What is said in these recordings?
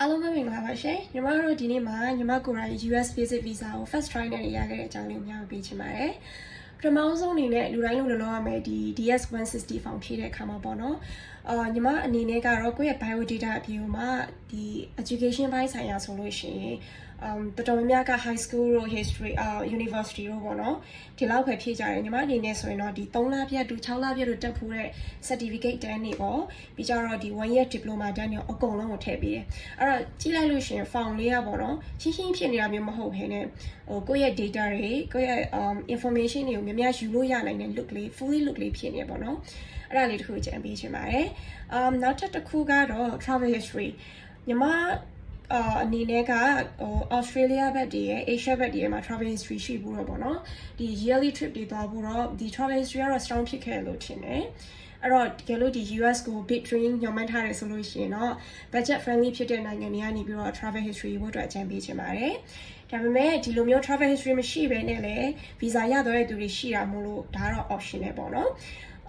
အားလုံးပဲမင်္ဂလာပါရှင်ညီမတို့ဒီနေ့မှာညီမကိုယ်တိုင် US Visit Visa ကို First Try နဲ့ရခဲ့တဲ့အကြောင်းလေးကိုများပေးချင်ပါတယ်ပထမဆုံးအနေနဲ့လူတိုင်းလိုလိုရမယ်ဒီ DS 160 form ဖြည့်တဲ့အခါမှာပေါ့နော်အာညီမအနေနဲ့ကတော့ကိုယ့်ရဲ့ bio data အပြင်မှာဒီ education ဘိုင်းဆိုင်ရာဆိုလို့ရှိရင် um တော်တော်များများက high school တို့ history အာ university တို့ပေါ့နော်ဒီလောက်ပဲဖြည့်ကြတယ်ညီမအနေနဲ့ဆိုရင်တော့ဒီ3လပြည့်တူ6လပြည့်တို့တက်ဖို့တဲ့ certificate တန်းတွေပေါ့ပြီးကြတော့ဒီ one year diploma တန်းတွေအကုန်လုံးကိုထည့်ပေးတယ်အဲ့တော့ကြည့်လိုက်လို့ရှိရင် form လေးကပေါ့နော်ရှင်းရှင်းဖြစ်နေတာမျိုးမဟုတ်ဘဲနဲ့ဟိုကိုယ့်ရဲ့ data တွေကိုယ့်ရဲ့ um information တွေကိုများများယူလို့ရနိုင်တဲ့ look လေး fully look လေးဖြစ်နေပေါ့နော်အဲ့ဒါလေးတစ်ခုကြံပေးချင်ပါတယ် um နောက်ထပ်တစ်ခုကတော့ travel history ညီမ အာအနေနဲ့ကဟို Australia ဘက်တည်းရဲ့ Asia ဘက်တည်းရဲ့မှာ travel history ရှိဘူးတော့ပေါ့နော်ဒီ yearly trip တွေသွားဖို့တော့ဒီ travel history ကတော့ strong ဖြစ်ခဲ့လို့ထင်တယ်အဲ့တော့တကယ်လို့ဒီ US ကို big dream ညွှန်မှန်းထားတယ်ဆိုလို့ရှိရင်တော့ budget friendly ဖြစ်တဲ့နိုင်ငံတွေကနေပြီးတော့ travel history ဘို့အတွက်အကြံပေးချင်ပါတယ်ဒါပေမဲ့ဒီလိုမျိုး travel history မရှိဘဲနဲ့လည်း visa ရတော့တဲ့သူတွေရှိတာမို့လို့ဒါကတော့ option နဲ့ပေါ့နော်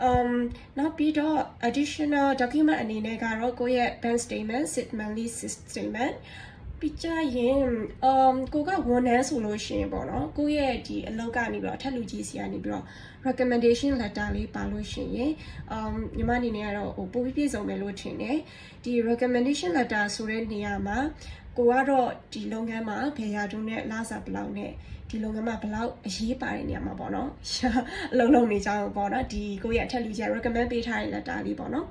um နောက်ပြီးတော့ additional document အနေနဲ့ကတော့ကိုယ့်ရဲ့ bank statement, six monthly statement ပြီးကြရင် um ကိုကဝန်ထမ်းဆိုလို့ရှိရင်ပေါ့နော်ကိုယ့်ရဲ့ဒီအလုပ်ကနေပြီးတော့အထက်လူကြီးစီကနေပြီးတော့ recommendation letter လေးပါလို့ရှိရင် um ညီမအနေနဲ့ကတော့ဟိုပို့ပြီးပြည့်စုံမယ်လို့ထင်တယ်ဒီ recommendation letter ဆိုတဲ့နေရာမှာကိုကတော့ဒီလုပ်ငန်းမှာဘယ်ရာတုန်းနဲ့လစာဘယ်လောက်နဲ့ဒီလုပ်ငန်းမှာဘယ်လောက်အရေးပါတဲ့နေရာမှာပေါ့နော်အလုံးလုံးနေကြအောင်ပေါ့နော်ဒီကိုရဲ့အထက်လူကြီး recommend ပေးထားတဲ့ letter လေးပေါ့နော်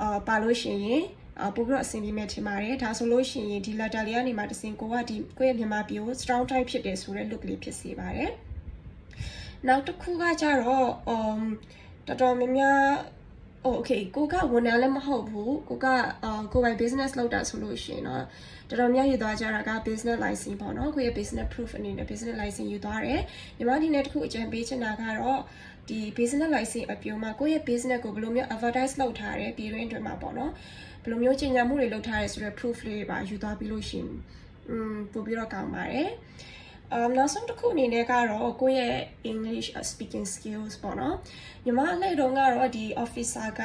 အာပါလို့ရှိရင်အ ပို့ပြီးတော့အဆင်ပြေမဲ့ထင်ပါတယ်ဒါဆိုလို့ရှိရင်ဒီ letter လေးကနေမှတစင်ကိုကဒီကိုယ့်ရဲ့မြန်မာပြည်ကို strong type ဖြစ်တယ်ဆိုတဲ့ look လေးဖြစ်စေပါတယ်နောက်တစ်ခုကကြတော့ um တော်တော်များများ Oh okay ကိုကဝန်ထမ်းလည်းမဟုတ်ဘူးကိုကအာကိုပိုင် business လုပ်တာဆိုလို့ရှိရင်တော့တော်တော်များယူသွားကြတာက business license ပေါ့နော်ကိုရဲ့ business proof အနေနဲ့ business license ယူသွားတယ်ညီမဒီနေ့တစ်ခုအကြံပေးချင်တာကတော့ဒီ business license အပြုံးမှာကိုယ့်ရဲ့ business ကိုဘယ်လိုမျိုး advertise လုပ်ထားတယ်ပြည်တွင်းအတွင်းမှာပေါ့နော်ဘယ်လိုမျိုးကြေညာမှုတွေလုပ်ထားတယ်ဆိုတော့ proof လေးတွေပါယူသွားပြီးလို့ရှိရင်อืมပို့ပြီးတော့ကောင်းပါတယ် um နောက်ဆုံးတစ်ခုအနေနဲ့ကတော့ကိုယ့်ရဲ့ English speaking skills ပေါ့နော်ညီမအလိုက်တော့ကတော့ဒီ officer က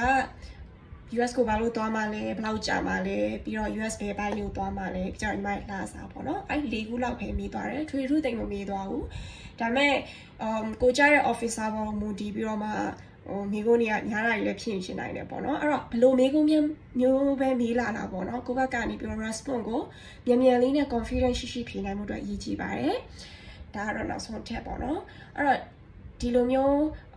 US ကိုဘာလို့သွားမှလဲဘယ်လောက်ကြာမှလဲပြီးတော့ US ဘယ်ပိုင်းကိုသွားမှလဲပြီးတော့ညီမလာစားပေါ့နော်အဲ့၄ခုလောက်ပဲမေးသွားတယ်ထွေထူးတိမ်မမေးသွားဘူးဒါပေမဲ့ um ကိုကြားရဲ့ officer ပေါ်မူတည်ပြီးတော့မှ ဟိုမိကုန်းတွေကညားတာတွေလည်းဖြစ်ရှင်နိုင်တယ်ပေါ့နော်အဲ့တော့ဘလို့မိကုန်းမျိုးမျိုးပဲမေးလာတာပေါ့နော်ကိုဘက်ကနေပြီးတော့ response ကိုမြန်မြန်လေးနဲ့ confidence ရှိရှိဖြေနိုင်မှုအတွက်အရေးကြီးပါတယ်ဒါကတော့နောက်ဆုံးထက်ပေါ့နော်အဲ့တော့ ဒီလိုမျိုး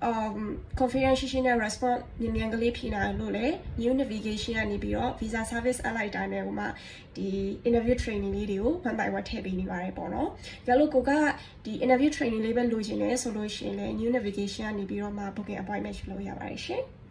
um confidence ရှိရှိနဲ့ response မြန်မြန်ကလေးဖြေနိုင်လို့လေ new navigation ကနေပြီးတော့ visa service အလိုက်တိုင်းနဲ့ဟိုမှာဒီ interview training လေးတွေကို one by one ထည့်ပေးနေပါတယ်ပေါ့နော်။ဒါလို့ကိုကဒီ interview training လေးပဲလိုချင်တယ်ဆိုလို့ရှိရင်လည်း new navigation ကနေပြီးတော့မှ booking appointment လုပ်ရပါတယ်ရှင်။